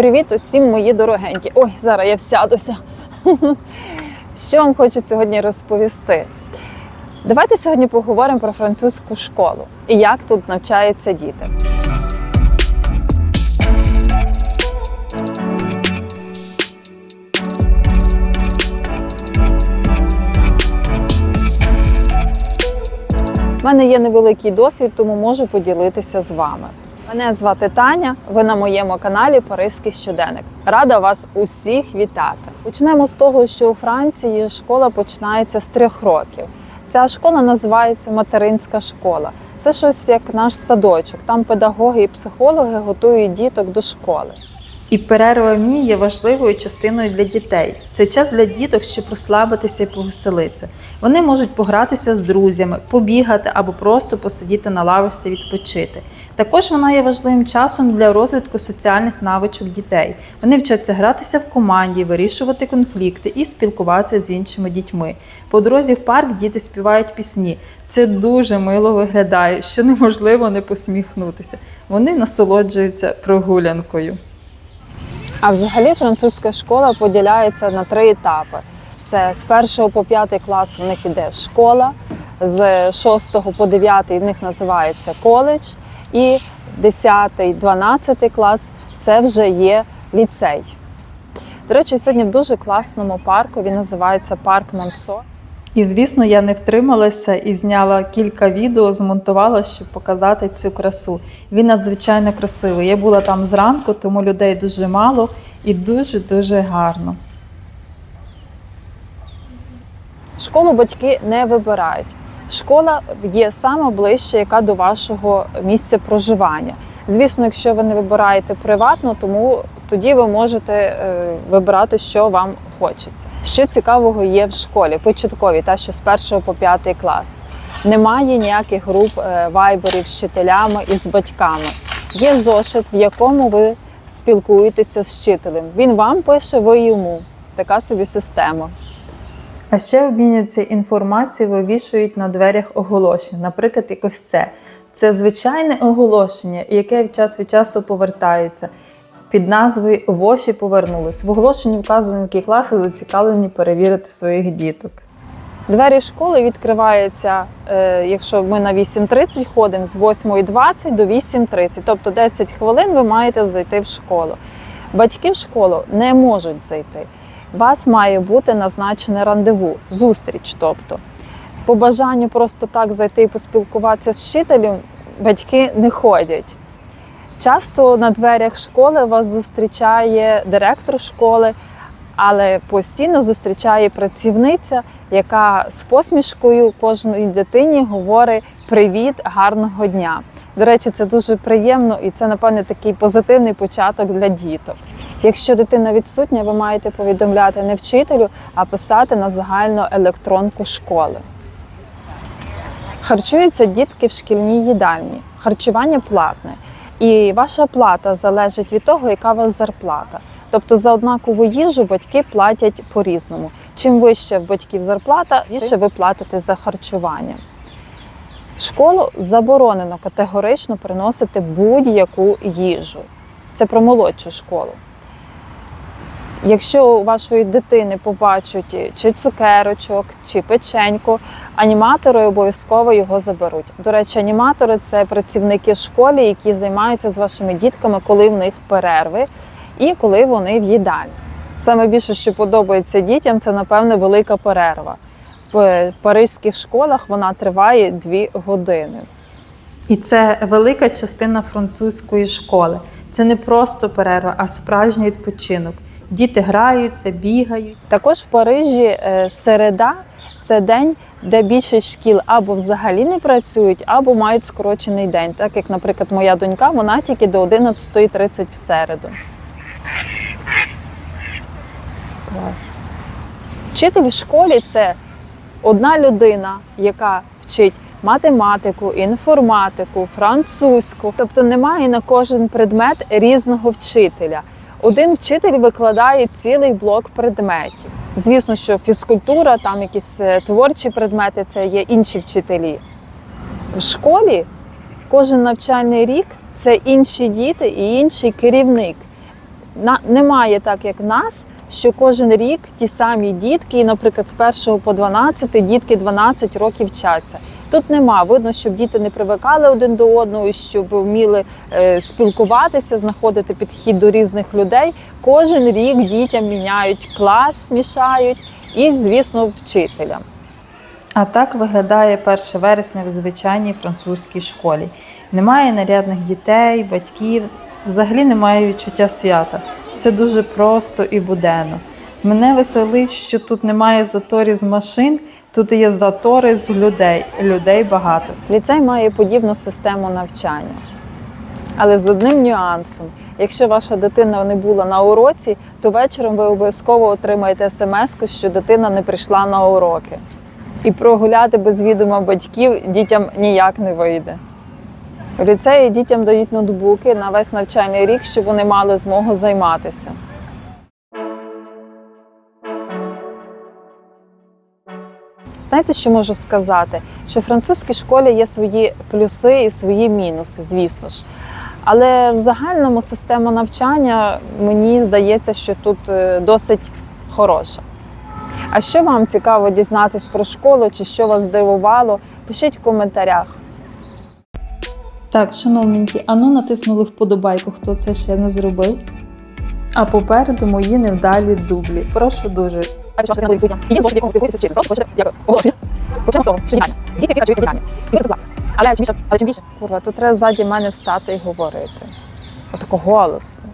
Привіт усім мої дорогенькі. Ой, зараз я всядуся. Що вам хочу сьогодні розповісти? Давайте сьогодні поговоримо про французьку школу і як тут навчаються діти. У мене є невеликий досвід, тому можу поділитися з вами. Мене звати Таня. Ви на моєму каналі Паризький щоденник. Рада вас усіх вітати. Почнемо з того, що у Франції школа починається з трьох років. Ця школа називається материнська школа. Це щось як наш садочок. Там педагоги і психологи готують діток до школи. І перерва в ній є важливою частиною для дітей. Це час для діток, щоб розслабитися і повеселитися. Вони можуть погратися з друзями, побігати або просто посидіти на лавочці відпочити. Також вона є важливим часом для розвитку соціальних навичок дітей. Вони вчаться гратися в команді, вирішувати конфлікти і спілкуватися з іншими дітьми. По дорозі в парк діти співають пісні. Це дуже мило виглядає, що неможливо не посміхнутися. Вони насолоджуються прогулянкою. А взагалі французька школа поділяється на три етапи: це з 1 по 5 клас в них іде школа, з 6 по 9 в них називається коледж, і 10-12 клас це вже є ліцей. До речі, сьогодні в дуже класному парку. Він називається Парк Монсо. І звісно, я не втрималася і зняла кілька відео, змонтувала, щоб показати цю красу. Він надзвичайно красивий. Я була там зранку, тому людей дуже мало і дуже дуже гарно. Школу батьки не вибирають. Школа є саме ближче, яка до вашого місця проживання. Звісно, якщо ви не вибираєте приватно, тому тоді ви можете е, вибирати, що вам хочеться. Що цікавого є в школі, початковій, та що з 1 по 5 клас. Немає ніяких груп е, вайберів з вчителями і з батьками. Є зошит, в якому ви спілкуєтеся з вчителем. Він вам пише, ви йому. Така собі система. А ще обмінюються інформацією, вивішують на дверях оголошень. Наприклад, якось це. Це звичайне оголошення, яке час від часу повертається. Під назвою Воші повернулись. В оголошенні вказано, які класи зацікавлені перевірити своїх діток. Двері школи відкриваються, е, якщо ми на 8.30 ходимо, з 8.20 до 8.30. Тобто 10 хвилин ви маєте зайти в школу. Батьки в школу не можуть зайти. Вас має бути назначене рандеву, зустріч. Тобто, по бажанню просто так зайти і поспілкуватися з вчителем, батьки не ходять. Часто на дверях школи вас зустрічає директор школи, але постійно зустрічає працівниця, яка з посмішкою кожній дитині говорить Привіт, гарного дня. До речі, це дуже приємно і це, напевне, такий позитивний початок для діток. Якщо дитина відсутня, ви маєте повідомляти не вчителю, а писати на загальну електронку школи. Харчуються дітки в шкільній їдальні. Харчування платне. І ваша плата залежить від того, яка у вас зарплата. Тобто за однакову їжу батьки платять по-різному. Чим вище в батьків зарплата, більше ви платите за харчування. В школу заборонено категорично приносити будь-яку їжу. Це про молодшу школу. Якщо у вашої дитини побачать чи цукерочок, чи печеньку, аніматори обов'язково його заберуть. До речі, аніматори це працівники школи, які займаються з вашими дітками, коли в них перерви і коли вони в їдальні. Саме більше, що подобається дітям, це напевне велика перерва. В паризьких школах вона триває дві години. І це велика частина французької школи. Це не просто перерва, а справжній відпочинок. Діти граються, бігають. Також в Парижі е, середа це день, де більшість шкіл або взагалі не працюють, або мають скорочений день. Так як, наприклад, моя донька, вона тільки до 11.30 в середу. Клас. Вчитель в школі це одна людина, яка вчить математику, інформатику, французьку. Тобто немає на кожен предмет різного вчителя. Один вчитель викладає цілий блок предметів. Звісно, що фізкультура, там якісь е, творчі предмети це є інші вчителі. В школі кожен навчальний рік це інші діти і інший керівник. На, немає так, як в нас, що кожен рік ті самі дітки, і, наприклад, з 1 по 12 дітки 12 років вчаться. Тут нема. Видно, щоб діти не привикали один до одного, щоб вміли е, спілкуватися, знаходити підхід до різних людей. Кожен рік дітям міняють клас, мішають і, звісно, вчителям. А так виглядає 1 вересня в звичайній французькій школі. Немає нарядних дітей, батьків, взагалі немає відчуття свята. Все дуже просто і буденно. Мене веселить, що тут немає заторів з машин, тут є затори з людей. Людей багато. Ліцей має подібну систему навчання. Але з одним нюансом: якщо ваша дитина не була на уроці, то вечором ви обов'язково отримаєте смс, що дитина не прийшла на уроки. І прогуляти без відома батьків дітям ніяк не вийде. В ліцеї дітям дають ноутбуки на весь навчальний рік, щоб вони мали змогу займатися. Знаєте, що можу сказати? Що в французькій школі є свої плюси і свої мінуси, звісно ж. Але в загальному система навчання мені здається, що тут е, досить хороша. А що вам цікаво дізнатись про школу чи що вас здивувало? Пишіть в коментарях. Так, шановненькі, ану натиснули вподобайку, хто це ще не зробив. А попереду мої невдалі дублі. Прошу дуже. Є зошит, якому спілкується з вчителем. Просто пишете як оголошення. Почнемо з того, що геніально. Діти всі харчуються геніально. І це заклад. Але чим більше, але чим більше. Курва, тут треба ззаді мене встати і говорити. Отако голосно.